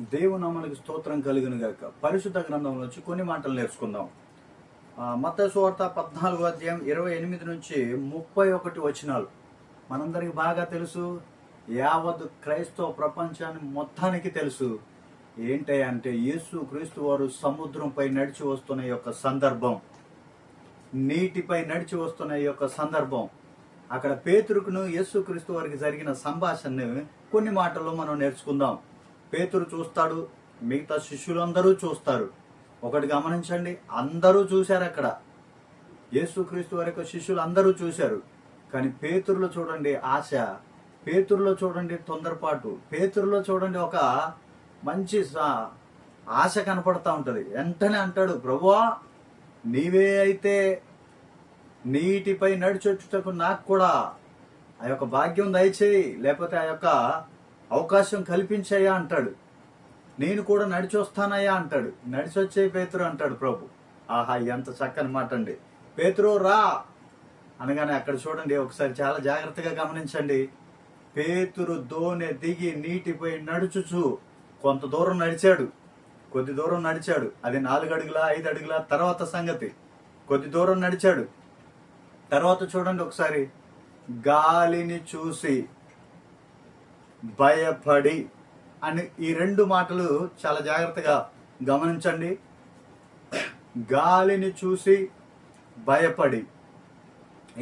దేవుని స్తోత్రం కలుగును గాక పరిశుద్ధ గ్రంథం నుంచి కొన్ని మాటలు నేర్చుకుందాం. మత సువార్త పద్నాలుగో అధ్యాయం ఇరవై ఎనిమిది నుంచి ముప్పై ఒకటి వచనాలు. మనందరికి బాగా తెలుసు యావత్ క్రైస్తవ ప్రపంచాన్ని మొత్తానికి తెలుసు. ఏంటి అంటే యేసు క్రీస్తు వారు సముద్రంపై నడిచి వస్తున్న ఈ యొక్క సందర్భం. నీటిపై నడిచి వస్తున్న ఈ యొక్క సందర్భం. అక్కడ పేతురుకును యేసు క్రీస్తు వారికి జరిగిన సంభాషణను కొన్ని మాటల్లో మనం నేర్చుకుందాం. పేతురు చూస్తాడు మిగతా శిష్యులందరూ చూస్తారు. ఒకటి గమనించండి అందరూ చూశారు అక్కడ. యేసుక్రీస్తు వరకు వారి యొక్క శిష్యులు అందరూ చూశారు. కానీ పేతురులో చూడండి ఆశ పేతురులో చూడండి తొందరపాటు పేతురులో చూడండి ఒక మంచి ఆశ కనపడతా ఉంటుంది. వెంటనే అంటాడు ప్రభువా నీవే అయితే నీటిపై నడిచొచ్చుటకు నాకు కూడా ఆ యొక్క భాగ్యం దయచేయి లేకపోతే ఆ యొక్క అవకాశం కల్పించయ్యా అంటాడు. నేను కూడా నడిచి వస్తానయ్యా అంటాడు. నడిచి వచ్చే పేతురు అంటాడు ప్రభు. ఆహా ఎంత చక్కని మాట అండి పేతురు రా! అనగానే అక్కడ చూడండి ఒకసారి చాలా జాగ్రత్తగా గమనించండి. పేతురు దోనె దిగి నీటిపై నడుచుచు కొంత దూరం నడిచాడు. కొద్ది దూరం నడిచాడు. అది నాలుగు అడుగుల ఐదు అడుగుల తర్వాత సంగతి. కొద్ది దూరం నడిచాడు. తర్వాత చూడండి ఒకసారి. గాలిని చూసి భయపడి అని ఈ రెండు మాటలు చాలా జాగ్రత్తగా గమనించండి. గాలిని చూసి భయపడి.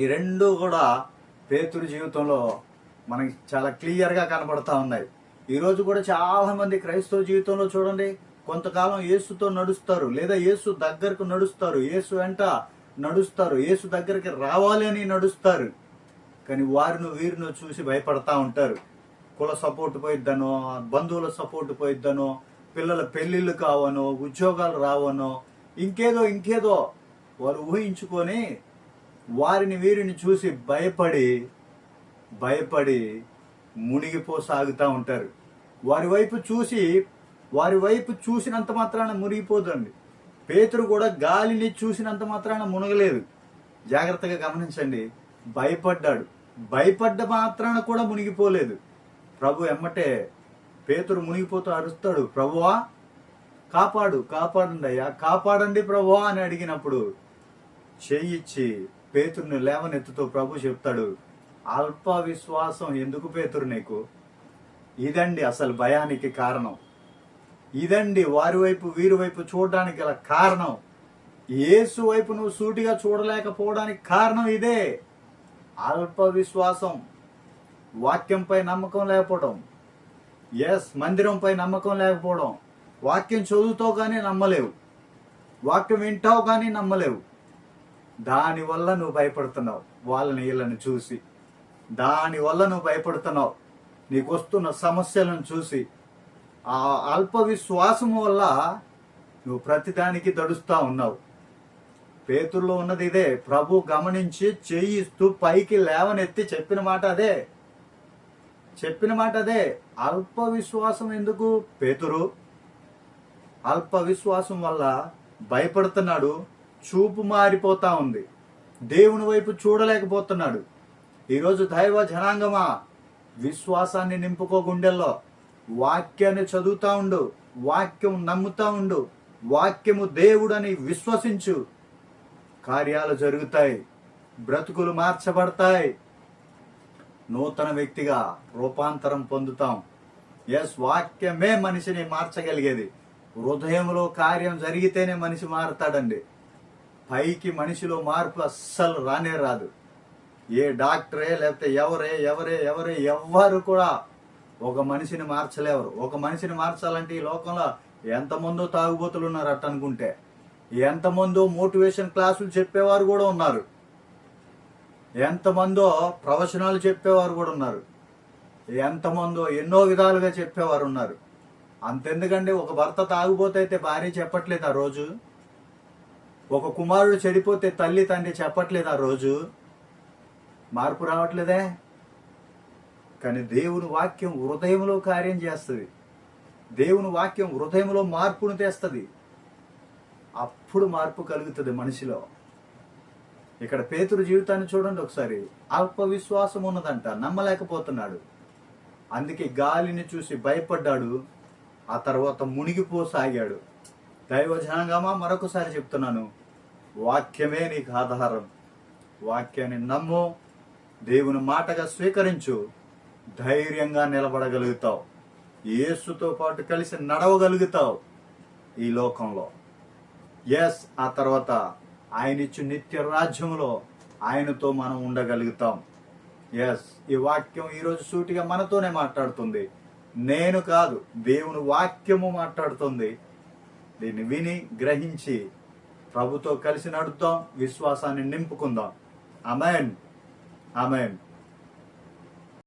ఈ రెండు కూడా పేతురు జీవితంలో మనకి చాలా క్లియర్గా కనబడతా ఉన్నాయి. ఈరోజు కూడా చాలా మంది క్రైస్తవ జీవితంలో చూడండి కొంతకాలం యేసుతో నడుస్తారు లేదా యేసు దగ్గరకు నడుస్తారు యేసు వెంట నడుస్తారు యేసు దగ్గరికి రావాలి అని నడుస్తారు. కానీ వారిను వీరిని చూసి భయపడతా ఉంటారు. కుల సపోర్ట్ పోయిద్దనో బంధువుల సపోర్ట్ పోయిద్దనో పిల్లల పెళ్ళిళ్ళు కావనో ఉద్యోగాలు రావనో ఇంకేదో ఇంకేదో వారు ఊహించుకొని వారిని వీరిని చూసి భయపడి భయపడి మునిగిపోసాగుతూ ఉంటారు. వారి వైపు చూసి వారి వైపు చూసినంత మాత్రాన మునిగిపోదండి. పేతురు కూడా గాలిని చూసినంత మాత్రాన మునగలేదు. జాగ్రత్తగా గమనించండి. భయపడ్డాడు. భయపడ్డ మాత్రాన కూడా మునిగిపోలేదు. ప్రభు ఎమ్మటే పేతురు మునిగిపోతూ అరుస్తాడు ప్రభువా కాపాడు కాపాడండి అయ్యా కాపాడండి ప్రభువా అని అడిగినప్పుడు చేయిచ్చి పేతుర్ని లేవనెత్తుతూ ప్రభు చెప్తాడు అల్ప విశ్వాసం ఎందుకు పేతురు నీకు? ఇదండి అసలు భయానికి కారణం. ఇదండి వారి వైపు వీరి వైపు చూడడానికి గల కారణం. యేసు వైపు నువ్వు సూటిగా చూడలేకపోవడానికి కారణం ఇదే. అల్ప విశ్వాసం వాక్యంపై నమ్మకం లేకపోవడం. ఎస్ మందిరంపై నమ్మకం లేకపోవడం. వాక్యం చదువుతావు కానీ నమ్మలేవు. వాక్యం వింటావు కానీ నమ్మలేవు. దానివల్ల నువ్వు భయపడుతున్నావు. వాళ్ళని వీళ్ళని చూసి. దానివల్ల నువ్వు భయపడుతున్నావు. నీకు వస్తున్న సమస్యలను చూసి. ఆ అల్ప విశ్వాసము వల్ల నువ్వు ప్రతిదానికి దడుస్తూ ఉన్నావు. పేతుల్లో ఉన్నది ఇదే. ప్రభు గమనించి చేయిస్తూ పైకి లేవనెత్తి చెప్పిన మాట అదే. చెప్పిన మాట అదే. అల్ప విశ్వాసం ఎందుకు? పేతురు అల్ప విశ్వాసం వల్ల భయపడుతున్నాడు చూపు మారిపోతా ఉంది. దేవుని వైపు చూడలేకపోతున్నాడు. ఈరోజు దైవ జనాంగమా? విశ్వాసాన్ని నింపుకో గుండెల్లో. వాక్యాన్ని చదువుతా ఉండు వాక్యం నమ్ముతా ఉండు వాక్యము దేవుడని విశ్వసించు. కార్యాలు జరుగుతాయి బ్రతుకులు మార్చబడతాయి నూతన వ్యక్తిగా రూపాంతరం పొందుతాం. ఎస్ వాక్యమే మనిషిని మార్చగలిగేది. హృదయంలో కార్యం జరిగితేనే మనిషి మారుతాడండి. పైకి మనిషిలో మార్పు అస్సలు రానే రాదు. ఏ డాక్టరే లేకపోతే ఎవరే ఎవరే ఎవరే ఎవ్వరు కూడా ఒక మనిషిని మార్చలేవరు. ఒక మనిషిని మార్చాలంటే ఈ లోకంలో ఎంతమందో తాగుబోతులు ఉన్నారు అనుకుంటే. ఎంతమందో మోటివేషన్ క్లాసులు చెప్పేవారు కూడా ఉన్నారు. ఎంతమందో ప్రవచనాలు చెప్పేవారు కూడా ఉన్నారు. ఎంతమందో ఎన్నో విధాలుగా చెప్పేవారు ఉన్నారు. అంతెందుకండి ఒక భర్త తాగిపోతే అయితే భార్య చెప్పట్లేదు ఆ రోజు. ఒక కుమారుడు చెడిపోతే తల్లి తండ్రి చెప్పట్లేదు ఆ రోజు. మార్పు రావట్లేదే? కానీ దేవుని వాక్యం హృదయంలో కార్యం చేస్తుంది. దేవుని వాక్యం హృదయంలో మార్పును తెస్తుంది. అప్పుడు మార్పు కలుగుతుంది మనిషిలో. ఇక్కడ పేతురు జీవితాన్ని చూడండి ఒకసారి. అల్ప విశ్వాసం ఉన్నదంట నమ్మలేకపోతున్నాడు. అందుకే గాలిని చూసి భయపడ్డాడు ఆ తర్వాత మునిగిపోసాగాడు. దైవ జనాంగమా మరొకసారి చెప్తున్నాను. వాక్యమే నీకు ఆధారం. వాక్యాన్ని నమ్ము దేవుని మాటగా స్వీకరించు ధైర్యంగా నిలబడగలుగుతావు. యేసుతో పాటు కలిసి నడవగలుగుతావు ఈ లోకంలో. ఎస్ ఆ తర్వాత ఆయన ఇచ్చు నిత్య రాజ్యంలో ఆయనతో మనం ఉండగలుగుతాం. ఎస్ ఈ వాక్యం ఈరోజు సూటిగా మనతోనే మాట్లాడుతుంది. నేను కాదు దేవుని వాక్యము మాట్లాడుతుంది. దీన్ని విని గ్రహించి ప్రభుతో కలిసి నడుద్దాం విశ్వాసాన్ని నింపుకుందాం. Amen amen